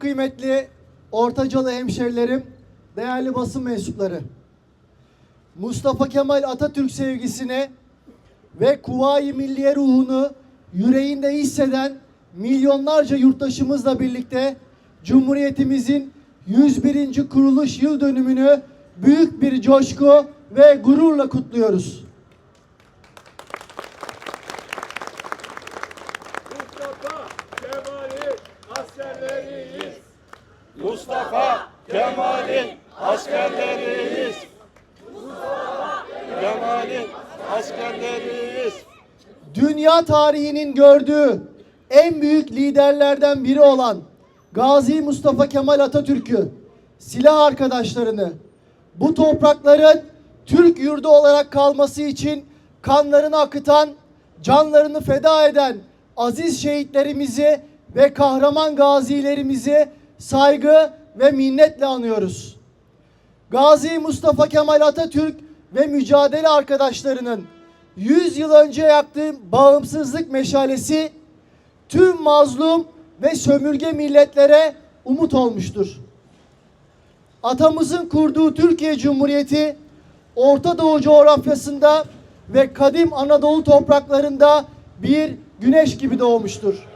kıymetli Ortacalı hemşerilerim, değerli basın mensupları. Mustafa Kemal Atatürk sevgisini ve Kuvayi Milliye ruhunu yüreğinde hisseden milyonlarca yurttaşımızla birlikte Cumhuriyetimizin 101. kuruluş yıl dönümünü büyük bir coşku ve gururla kutluyoruz. Mustafa Kemal'in askerleriyiz. Mustafa Kemal'in askerleriyiz. Mustafa Kemal'in askerleriyiz. dünya tarihinin gördüğü en büyük liderlerden biri olan Gazi Mustafa Kemal Atatürk'ü, silah arkadaşlarını, bu toprakların Türk yurdu olarak kalması için kanlarını akıtan, canlarını feda eden aziz şehitlerimizi ve kahraman gazilerimizi saygı ve minnetle anıyoruz. Gazi Mustafa Kemal Atatürk ve mücadele arkadaşlarının 100 yıl önce yaktığı bağımsızlık meşalesi tüm mazlum ve sömürge milletlere umut olmuştur. Atamızın kurduğu Türkiye Cumhuriyeti Orta Doğu coğrafyasında ve kadim Anadolu topraklarında bir güneş gibi doğmuştur.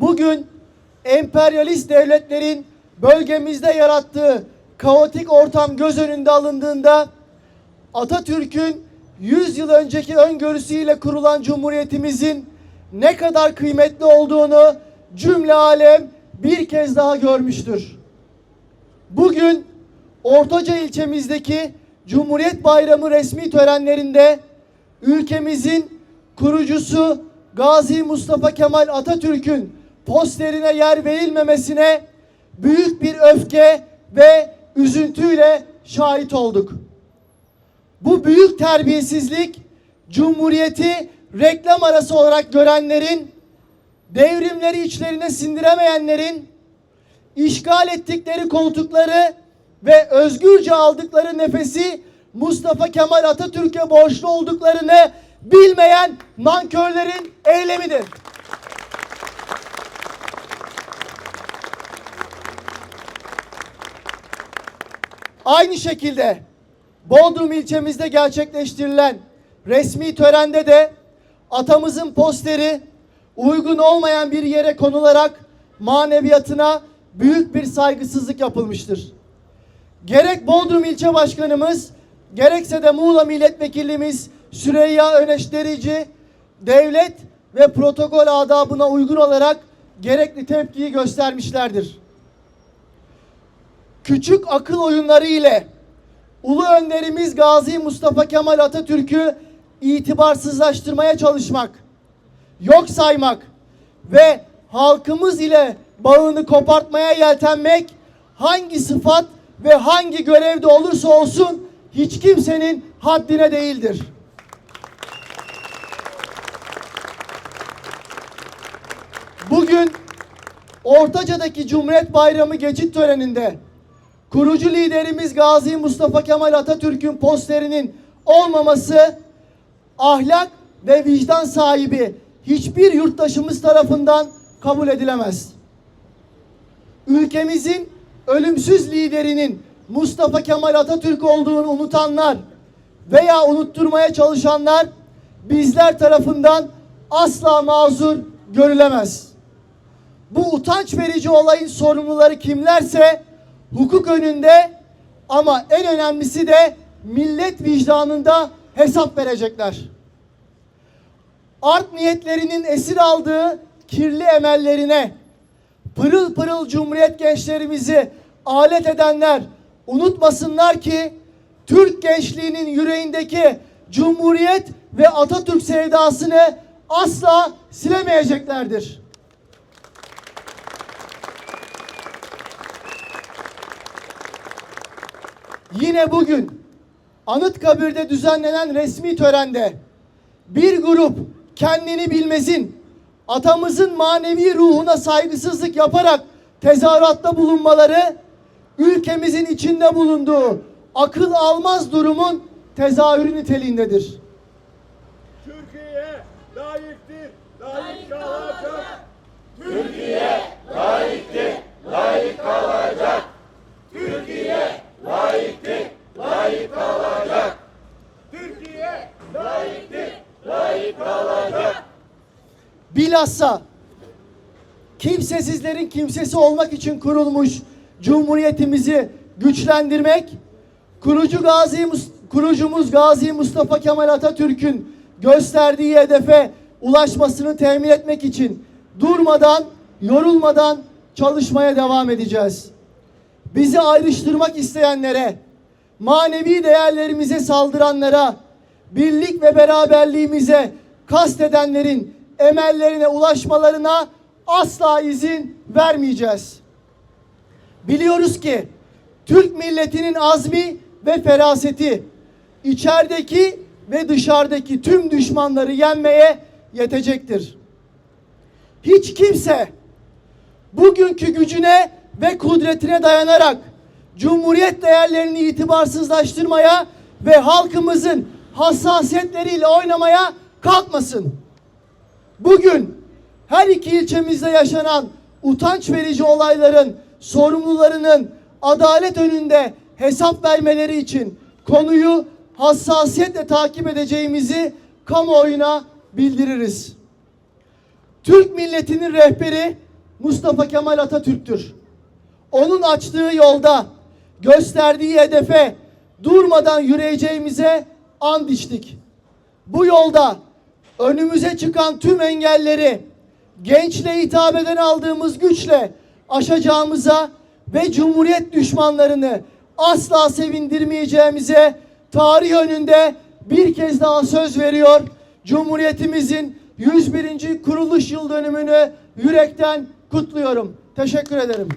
Bugün emperyalist devletlerin bölgemizde yarattığı kaotik ortam göz önünde alındığında Atatürk'ün 100 yıl önceki öngörüsüyle kurulan cumhuriyetimizin ne kadar kıymetli olduğunu cümle alem bir kez daha görmüştür. Bugün Ortaca ilçemizdeki Cumhuriyet Bayramı resmi törenlerinde ülkemizin kurucusu Gazi Mustafa Kemal Atatürk'ün posterine yer verilmemesine büyük bir öfke ve üzüntüyle şahit olduk. Bu büyük terbiyesizlik Cumhuriyeti reklam arası olarak görenlerin, devrimleri içlerine sindiremeyenlerin, işgal ettikleri koltukları ve özgürce aldıkları nefesi Mustafa Kemal Atatürk'e borçlu olduklarını bilmeyen nankörlerin eylemidir. Aynı şekilde Bodrum ilçemizde gerçekleştirilen resmi törende de atamızın posteri uygun olmayan bir yere konularak maneviyatına büyük bir saygısızlık yapılmıştır. Gerek Bodrum ilçe başkanımız gerekse de Muğla milletvekilimiz Süreyya Öneşderici devlet ve protokol adabına uygun olarak gerekli tepkiyi göstermişlerdir küçük akıl oyunları ile Ulu Önderimiz Gazi Mustafa Kemal Atatürk'ü itibarsızlaştırmaya çalışmak, yok saymak ve halkımız ile bağını kopartmaya yeltenmek hangi sıfat ve hangi görevde olursa olsun hiç kimsenin haddine değildir. Bugün Ortaca'daki Cumhuriyet Bayramı geçit töreninde kurucu liderimiz Gazi Mustafa Kemal Atatürk'ün posterinin olmaması ahlak ve vicdan sahibi hiçbir yurttaşımız tarafından kabul edilemez. Ülkemizin ölümsüz liderinin Mustafa Kemal Atatürk olduğunu unutanlar veya unutturmaya çalışanlar bizler tarafından asla mazur görülemez. Bu utanç verici olayın sorumluları kimlerse hukuk önünde ama en önemlisi de millet vicdanında hesap verecekler. Art niyetlerinin esir aldığı kirli emellerine pırıl pırıl cumhuriyet gençlerimizi alet edenler unutmasınlar ki Türk gençliğinin yüreğindeki cumhuriyet ve Atatürk sevdasını asla silemeyeceklerdir. Yine bugün Anıtkabir'de düzenlenen resmi törende bir grup kendini bilmezin atamızın manevi ruhuna saygısızlık yaparak tezahüratta bulunmaları ülkemizin içinde bulunduğu akıl almaz durumun tezahürü niteliğindedir. Türkiye layıktır, layık kalacak. Türkiye kimsesizlerin kimsesi olmak için kurulmuş Cumhuriyetimizi güçlendirmek, kurucu Gazi kurucumuz Gazi Mustafa Kemal Atatürk'ün gösterdiği hedefe ulaşmasını temin etmek için durmadan, yorulmadan çalışmaya devam edeceğiz. Bizi ayrıştırmak isteyenlere, manevi değerlerimize saldıranlara, birlik ve beraberliğimize kastedenlerin emellerine ulaşmalarına asla izin vermeyeceğiz. Biliyoruz ki Türk milletinin azmi ve feraseti içerideki ve dışarıdaki tüm düşmanları yenmeye yetecektir. Hiç kimse bugünkü gücüne ve kudretine dayanarak Cumhuriyet değerlerini itibarsızlaştırmaya ve halkımızın hassasiyetleriyle oynamaya kalkmasın. Bugün her iki ilçemizde yaşanan utanç verici olayların sorumlularının adalet önünde hesap vermeleri için konuyu hassasiyetle takip edeceğimizi kamuoyuna bildiririz. Türk milletinin rehberi Mustafa Kemal Atatürk'tür. Onun açtığı yolda, gösterdiği hedefe durmadan yürüyeceğimize and içtik. Bu yolda önümüze çıkan tüm engelleri gençle hitap eden aldığımız güçle aşacağımıza ve Cumhuriyet düşmanlarını asla sevindirmeyeceğimize tarih önünde bir kez daha söz veriyor. Cumhuriyetimizin 101. kuruluş yıl dönümünü yürekten kutluyorum. Teşekkür ederim.